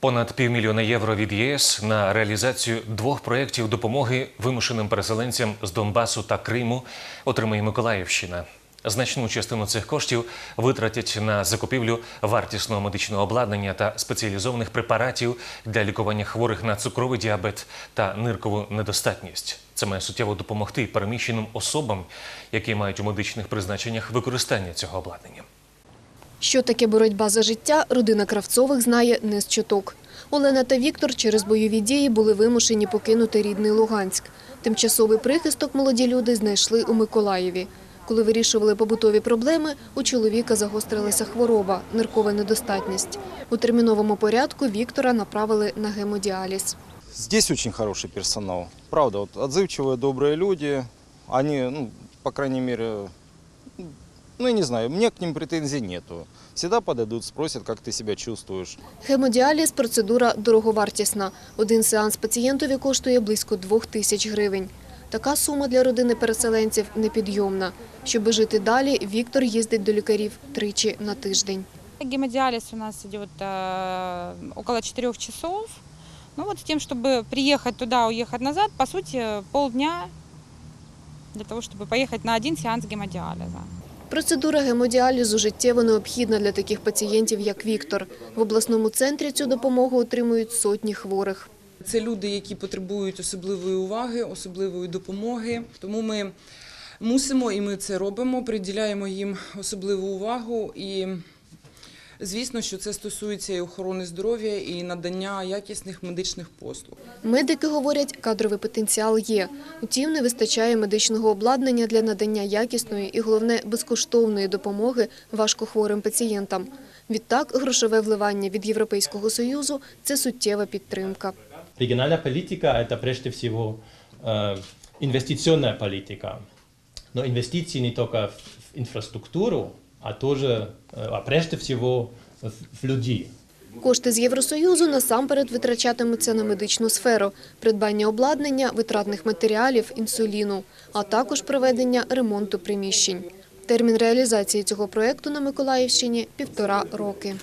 Понад півмільйона євро від ЄС на реалізацію двох проєктів допомоги вимушеним переселенцям з Донбасу та Криму отримає Миколаївщина. Значну частину цих коштів витратять на закупівлю вартісного медичного обладнання та спеціалізованих препаратів для лікування хворих на цукровий діабет та ниркову недостатність. Це має суттєво допомогти переміщеним особам, які мають у медичних призначеннях використання цього обладнання. Що таке боротьба за життя, родина Кравцових знає не з чуток. Олена та Віктор через бойові дії були вимушені покинути рідний Луганськ. Тимчасовий прихисток молоді люди знайшли у Миколаєві. Коли вирішували побутові проблеми, у чоловіка загострилася хвороба – ниркова недостатність. У терміновому порядку Віктора направили на гемодіаліз. Здесь очень хороший персонал. Правда, вот отзывчивые, добрые люди. Они, ну, по крайней мере, ну, я не знаю, мне к ним претензий нету. Всегда подойдут, спросят, как ты себя чувствуешь. Гемодіаліз – процедура дороговартісна. Один сеанс пацієнтові коштує близько двох тисяч гривень. Така сума для родини переселенців непідйомна. Щоб жити далі, Віктор їздить до лікарів тричі на тиждень. Гемодиализ у нас идет э, около 4 часов. Ну вот с тем, чтобы приехать туда, уехать назад, по сути, полдня для того, чтобы поехать на один сеанс гемодиализа. Процедура гемодіалізу життєво необхідна для таких пацієнтів, як Віктор. В обласному центрі цю допомогу отримують сотні хворих. Це люди, які потребують особливої уваги, особливої допомоги. Тому ми мусимо і ми це робимо, приділяємо їм особливу увагу. І звісно, що це стосується і охорони здоров'я, і надання якісних медичних послуг. Медики говорять, кадровий потенціал є. Утім, не вистачає медичного обладнання для надання якісної і, головне, безкоштовної допомоги важкохворим пацієнтам. Відтак, грошове вливання від Європейського Союзу – це суттєва підтримка. Региональная политика – это прежде всего э, инвестиционная политика. Но инвестиции не только в инфраструктуру, а тоже, а прежде всего в людей. Кошти з Євросоюзу насамперед витрачатимуться на медичну сферу, придбання обладнання, витратних матеріалів, інсуліну, а також проведення ремонту приміщень. Термін реалізації цього проєкту на Миколаївщині – півтора роки.